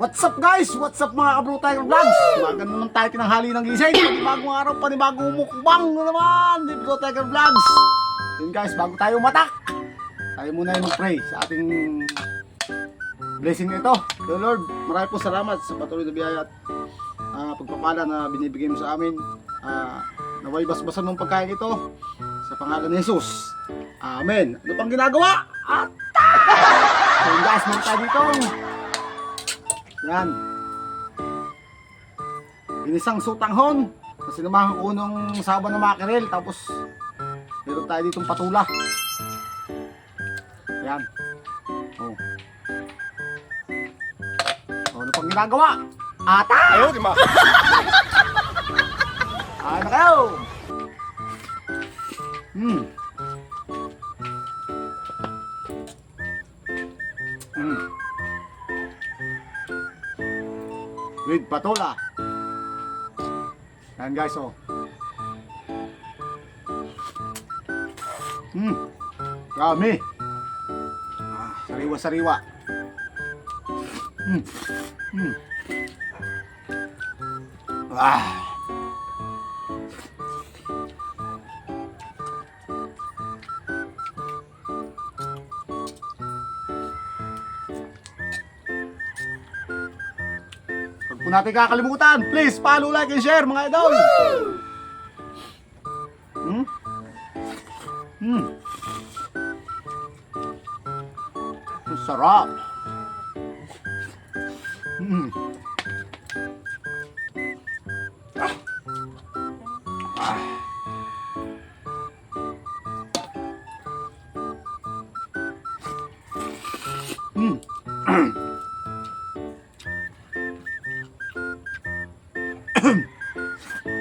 What's up guys? What's up mga kabro Tiger Vlogs? Magan naman tayo tinanghali ng gising. Panibagong araw, panibagong mukbang na naman. Di Bro Tiger Vlogs. Yun guys, bago tayo matak, tayo muna yung mag-pray sa ating blessing na ito. So Lord, marami po salamat sa patuloy na biyaya at ah, pagpapala na binibigay mo sa amin. Uh, naway basbasan ng pagkain ito sa pangalan ni Jesus. Amen. Ano pang ginagawa? At So guys, meron tayo dito. Yan. Ginisang sutanghon. Kasi namahan ko nung saba ng makerel. Tapos, meron tayo ditong patula. Yan. Oh. Oh, ano pang ginagawa? Ata! Ayaw, di ma. Kain na kayo! Hmm. With patola. Yan guys, oh. Hmm. Dami. Ah, sariwa-sariwa. Hmm. Hmm. Ah. Po natin kakalimutan. Please, follow, like, and share mga idol. Hmm? Hmm. Sarap. Hmm. 了。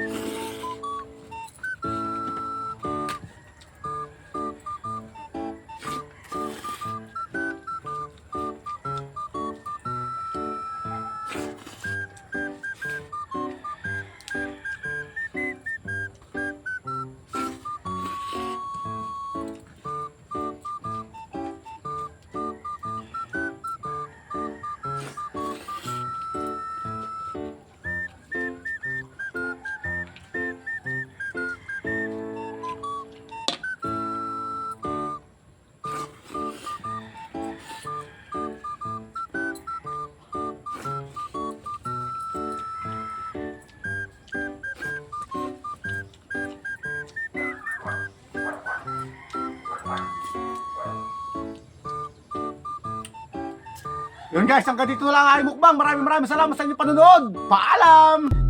Yun guys, hanggang dito na lang ang aking mukbang. Maraming maraming salamat sa inyong panonood. Paalam!